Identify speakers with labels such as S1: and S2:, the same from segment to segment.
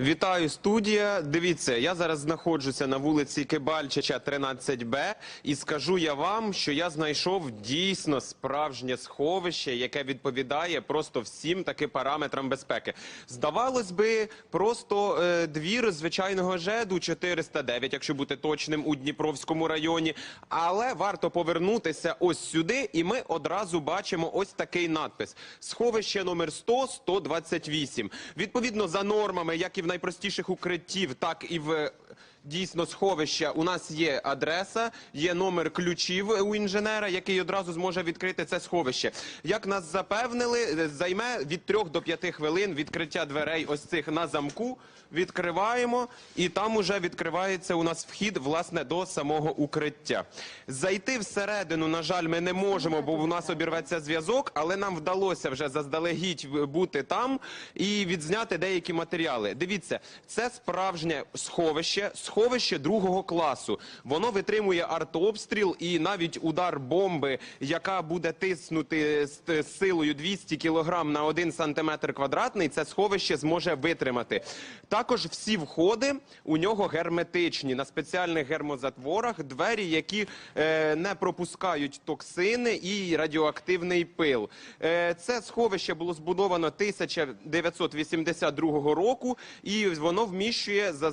S1: Вітаю, студія. Дивіться, я зараз знаходжуся на вулиці Кибальчича, 13Б, і скажу я вам, що я знайшов дійсно справжнє сховище, яке відповідає просто всім таки параметрам безпеки. Здавалось би, просто е, двір звичайного ЖЕДу 409, якщо бути точним, у Дніпровському районі. Але варто повернутися ось сюди, і ми одразу бачимо ось такий надпис: сховище номер 100 128. Відповідно за нормами, як і в найпростіших укриттів, так і в дійсно сховища. У нас є адреса, є номер ключів у інженера, який одразу зможе відкрити це сховище. Як нас запевнили, е, займе від 3 до 5 хвилин відкриття дверей ось цих на замку. Відкриваємо, і там уже відкривається у нас вхід власне до самого укриття. Зайти всередину, на жаль, ми не можемо, бо у нас обірветься зв'язок, але нам вдалося вже заздалегідь бути там і відзняти деякі матеріали. Дивіться, це справжнє сховище, сховище другого класу. Воно витримує артобстріл і навіть удар бомби, яка буде тиснути з силою 200 кг на 1 см квадратний, це сховище зможе витримати. Також всі входи у нього герметичні на спеціальних гермозатворах, двері, які е, не пропускають токсини і радіоактивний пил. Е, це сховище було збудовано 1982 року, і воно вміщує за.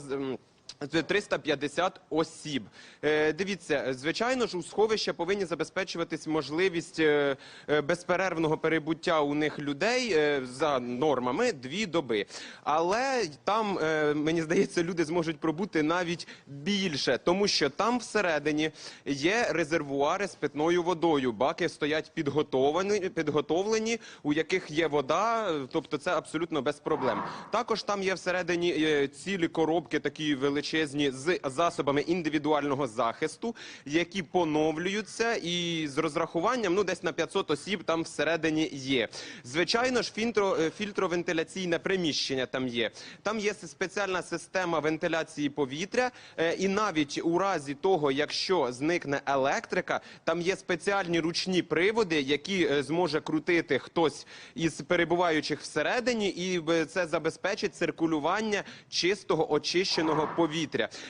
S1: М, 350 осіб. Е, дивіться, звичайно ж, у сховища повинні забезпечуватись можливість е, е, безперервного перебуття у них людей за нормами дві доби. Але там, мені здається, люди зможуть пробути навіть більше, тому що там всередині є резервуари з питною водою. Баки стоять підготовлені, підготовлені, у яких є вода, тобто це абсолютно без проблем. Також там є всередині цілі коробки, такі величезні з засобами індивідуального захисту, які поновлюються, і з розрахуванням ну десь на 500 осіб там всередині є. Звичайно ж, е, фільтровентиляційне приміщення там є. Там є спеціальна система вентиляції повітря, е, і навіть у разі того, якщо зникне електрика, там є спеціальні ручні приводи, які е, зможе крутити хтось із перебуваючих всередині, і це забезпечить циркулювання чистого очищеного повітря.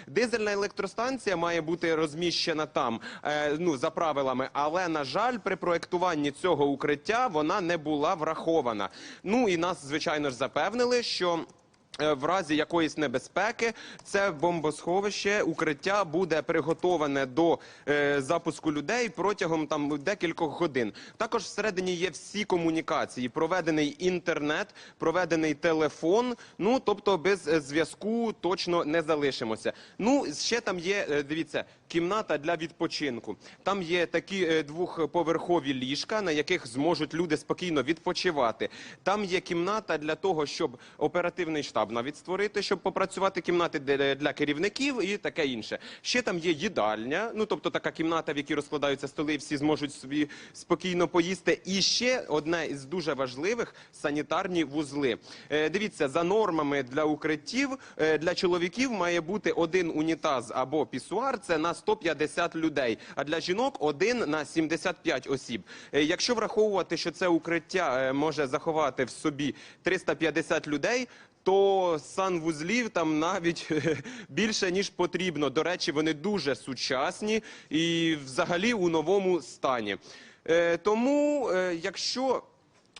S1: Дизельна електростанція має бути розміщена там, е, ну за правилами, але на жаль, при проектуванні цього укриття вона не була врахована. Ну і нас, звичайно ж, запевнили, що. Е, В разі якоїсь небезпеки це бомбосховище, укриття буде приготоване до е, запуску людей протягом там декількох годин. Також всередині є всі комунікації, проведений інтернет, проведений телефон. Ну тобто без е, зв'язку точно не залишимося. Ну ще там є, е, дивіться, кімната для відпочинку. Там є такі двохповерхові ліжка, на яких зможуть люди спокійно відпочивати. Там є кімната для того, щоб оперативний штаб навіть створити, щоб попрацювати кімнати для керівників і таке інше. Ще там є їдальня, ну тобто така кімната, в якій розкладаються столи, всі зможуть собі спокійно поїсти. І ще одне із дуже важливих санітарні вузли. Е, дивіться, за нормами для укриттів е, для чоловіків має бути один унітаз або пісуар. Це на 150 людей. А для жінок один на 75 осіб. Е, Якщо враховувати, що це укриття може заховати в собі 350 людей. То санвузлів там навіть більше ніж потрібно. До речі, вони дуже сучасні і взагалі у новому стані. Е, тому, е, якщо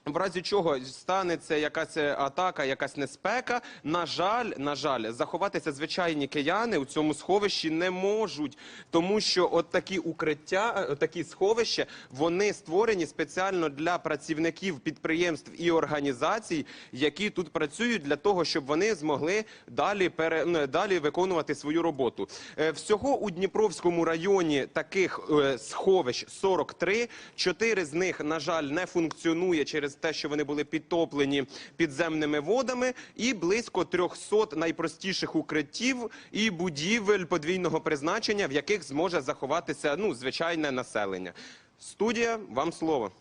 S1: в разі чого станеться якась е, атака, якась неспека. На жаль, на жаль, заховатися звичайні кияни у цьому сховищі не можуть, тому що от такі укриття, е, такі сховища, вони створені спеціально для працівників підприємств і організацій, які тут працюють для того, щоб вони змогли далі пере ну, далі виконувати свою роботу. Е, Всього у Дніпровському районі таких сховищ 43. Чотири з них, на жаль, не функціонує через те, що вони були підтоплені підземними водами, і близько 300 найпростіших укриттів і будівель подвійного призначення, в яких зможе заховатися ну звичайне населення. Студія, вам слово.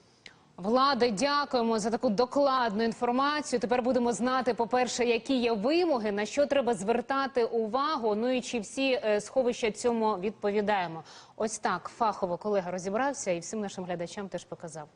S2: Влади, дякуємо за таку докладну інформацію. Тепер будемо знати, по-перше, які є вимоги, на що треба звертати увагу. Ну і чи всі е, сховища цьому відповідаємо. Ось так фахово колега розібрався і всім нашим глядачам теж показав.